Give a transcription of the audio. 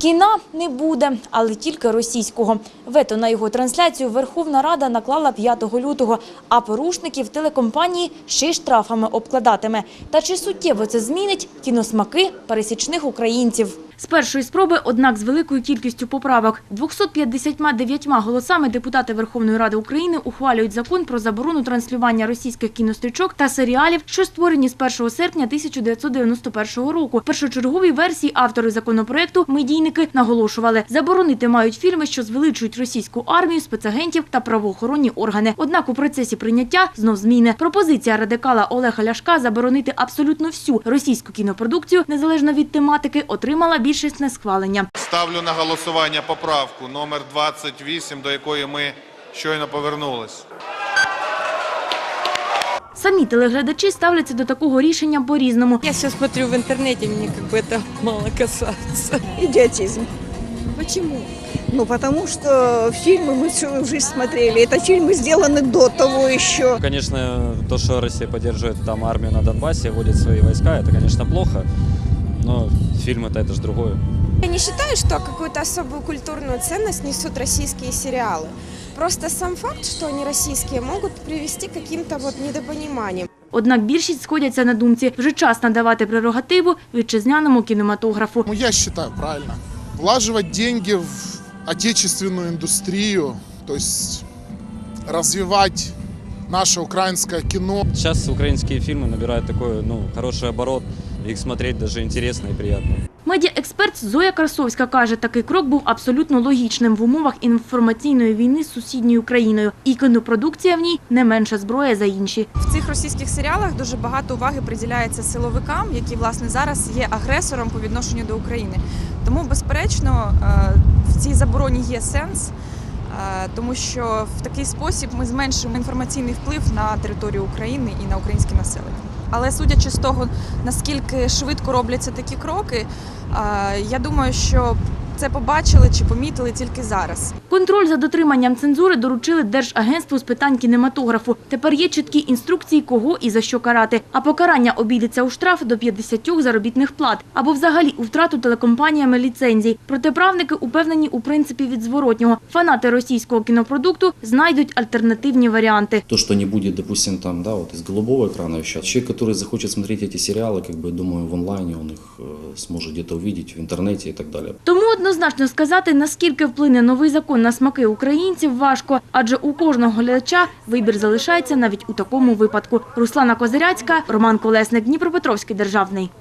Кіна не буде, але тільки російського. Вето на його трансляцію Верховна Рада наклала 5 лютого, а порушників телекомпанії ще й штрафами обкладатиме. Та чи суттєво це змінить кіносмаки пересічних українців? З першої спроби, однак з великою кількістю поправок, 259 голосами депутати Верховної Ради України ухвалюють закон про заборону транслювання російських кінострічок та серіалів, що створені з 1 серпня 1991 року. Першочерговій версії автори законопроекту медійники наголошували, заборонити мають фільми, що звеличують російську армію, спецагентів та правоохоронні органи. Однак у процесі прийняття знов зміни. Пропозиція радикала Олега Ляшка заборонити абсолютно всю російську кінопродукцію, незалежно від тематики, отримала більшісне схвалення. Ставлю на голосування поправку номер 28, до якої ми щойно повернулись. Самі телеглядачі ставляться до такого рішення по-різному. Я все смотрю в интернете, мне как бы это мало касается. Идиотизм. Почему? Ну, потому что фильмы мы всю жизнь смотрели. Это фильмы сделаны до того еще. Конечно, то, что Россия поддерживает там армию на Донбассе, вводит свои войска, это, конечно, плохо. Но фильм-то это же другое. Я не считаю, что какую-то особую культурную ценность несут российские сериалы. Просто сам факт, что они российские, могут привести к каким-то вот недопониманиям. Однак більшість сходяться на думці, вже час надавати прерогативу вітчизняному кінематографу. Ну, я считаю правильно. Влаживать деньги в отечественную индустрию, то есть развивать наше украинское кино. Сейчас украинские фильмы набирают такой, ну, хороший оборот. Их смотреть даже интересно и приятно. Медіаексперт Зоя Красовська каже, такий крок був абсолютно логічним в умовах інформаційної війни з сусідньою країною. І кінопродукція в ній не менша зброя за інші. В цих російських серіалах дуже багато уваги приділяється силовикам, які власне зараз є агресором по відношенню до України. Тому, безперечно, е, в цій забороні є сенс, тому що в такий спосіб ми зменшимо інформаційний вплив на територію України і на українське населення. Але судячи з того, наскільки швидко робляться такі кроки, е, я думаю, що це побачили чи помітили тільки зараз. Контроль за дотриманням цензури доручили Держагентству з питань кінематографу. Тепер є чіткі інструкції, кого і за що карати. А покарання обійдеться у штраф до 50 заробітних плат або взагалі у втрату телекомпаніями ліцензій. Протиправники упевнені у принципі від зворотнього. Фанати російського кінопродукту знайдуть альтернативні варіанти. То, что не будет, допустим, там, да, вот из голубого экрана вещать. Человек, который захочет смотреть эти сериалы, как бы, думаю, в онлайне он их э, сможет где-то увидеть в интернете и так далее. Тому однозначно сказати, наскільки вплине новий закон на смаки українців, важко, адже у кожного глядача вибір залишається навіть у такому випадку. Руслана Козиряцька, Роман Колесник, Дніпропетровський державний.